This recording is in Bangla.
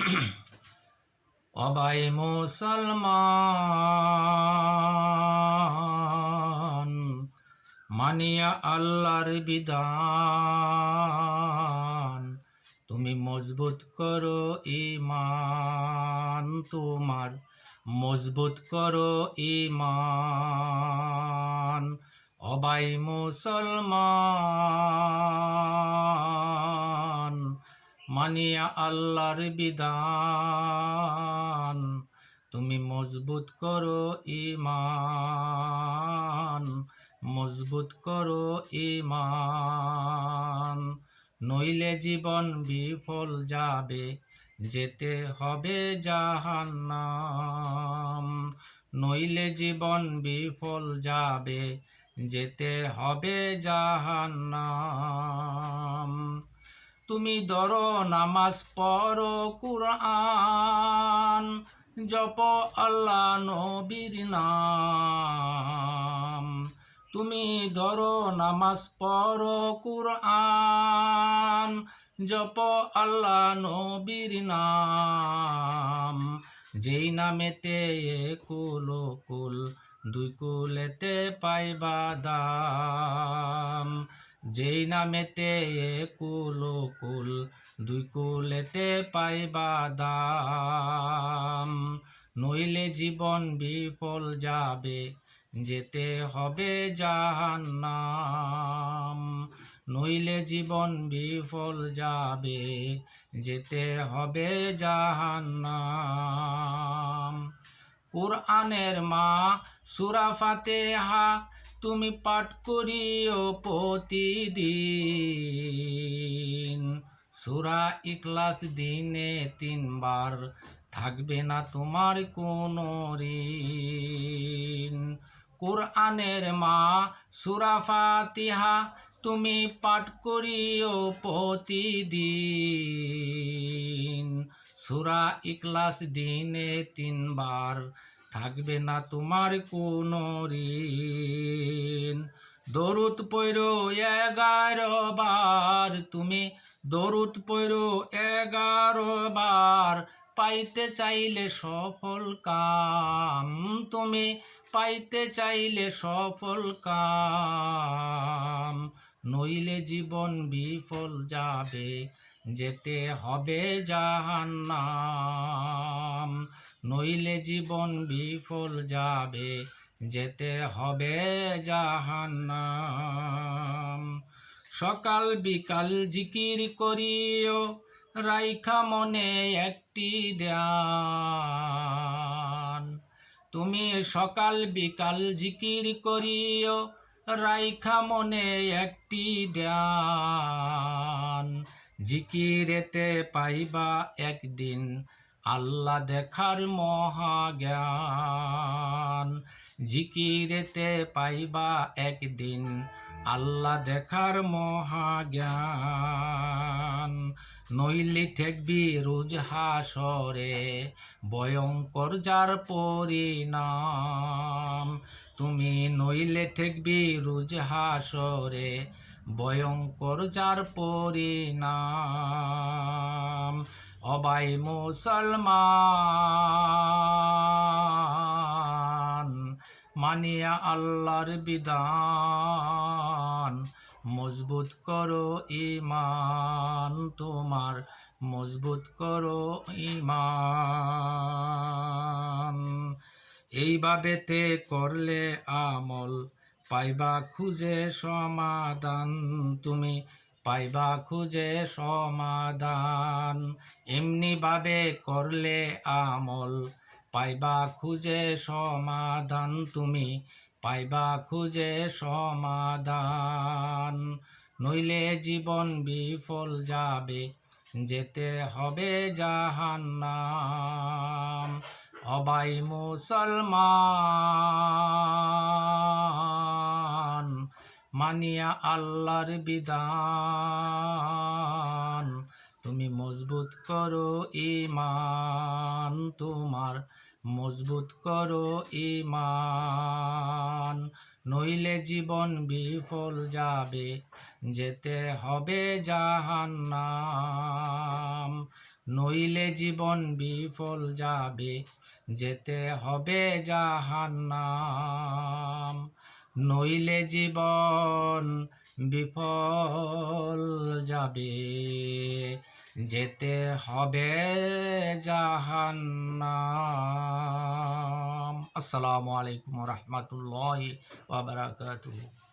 অবাই মুসলমান, মানিয়া আল্লাহর বিধান। তুমি মজবুত করো ইমান তোমার মজবুত করো ইমান অবাই মুসলমান মানিয়া আল্লাহর বিধান। তুমি মজবুত করো ইমান মজবুত করো ইমান নইলে জীবন বিফল যাবে, যেতে হবে জাহান্নাম। নইলে জীবন বিফল যাবে, যেতে হবে জাহান্নাম। তুমি ধরো নামাজ পড়ো কুরআন, জপ আল্লাহ নবীর নাম। তুমি ধরো নামাজ পড়ো কুরআন, জপ আল্লাহ নবীর নাম। যেই নামেতে কুল কুল, দুই কুলেতে পাইবা দাম। যেই নামেতে কুল কুল, দুই কুলেতে পাইবা দাম নইলে জীবন বিফল যাবে, যেতে হবে জাহান্নাম। নইলে জীবন বিফল যাবে, যেতে হবে জাহান্নাম। কোরআনের মা সুরা ফাতেহা তুমি পাঠ করিও প্রতিদিন। সুরা ইখলাস দিনে তিনবার থাকবে না তোমার কোনো ঋণ। কোরআনের মা সুরা ফাতিহা তুমি পাঠ করিও প্রতিদিন। সুরা ইখলাস দিনে তিনবার থাকবে না তোমার কোনো ঋণ। দরুদ পৈরো এগারো বার। তুমি দরুদ পৈরো এগারো বার। পাইতে চাইলে সফল কাম। তুমি পাইতে চাইলে সফল কাম। নইলে জীবন বিফল যাবে, যেতে হবে জাহান্নাম। নইলে জীবন বিফল যাবে যেতে হবে জাহান্নাম। সকাল বিকাল জিকির করিও, রাইখা মনে একটি ধ্যান। তুমি সকাল বিকাল জিকির করিও, রাইখা মনে একটি ধ্যান। জিকিরেতে পাইবা একদিন আল্লাহ দেখার মহাজ্ঞান। জিকিরেতে পাইবা একদিন, আল্লাহ দেখার মহাজ্ঞান। নইলি ঠেকবি রোজ হাসরে, ভয়ঙ্কর যার পরিণাম। তুমি নইলে ঠেকবি রোজ হাসরে, ভয়ঙ্কর যার পরিণাম। অবাই মুসলমান, মানিয়া আল্লাহর বিধান। মজবুত করো ইমান তোমার মজবুত করো ইমান এইভাবেতে করলে আমল পাইবা খুঁজে সমাধান। তুমি পাইবা খুঁজে সমাধান। এমনি ভাবে করলে আমল, পাইবা খুঁজে সমাধান। তুমি পাইবা খুঁজে সমাধান। নইলে জীবন বিফল যাবে, যেতে হবে জাহান্নাম। অবাই মুসলমান। মানিয়া আল্লাহর বিধান। তুমি মজবুত করো ইমান তোমার মজবুত করো ইমান নইলে জীবন বিফল যাবে, যেতে হবে জাহান্নাম। নইলে জীবন বিফল যাবে, যেতে হবে জাহান্নাম। নইলে জীবন বিফল যাবে। যেতে হবে জাহান্নাম। আসসালামু আলাইকুম রহমতুল্লাহ ওয়া বারাকাতুহু।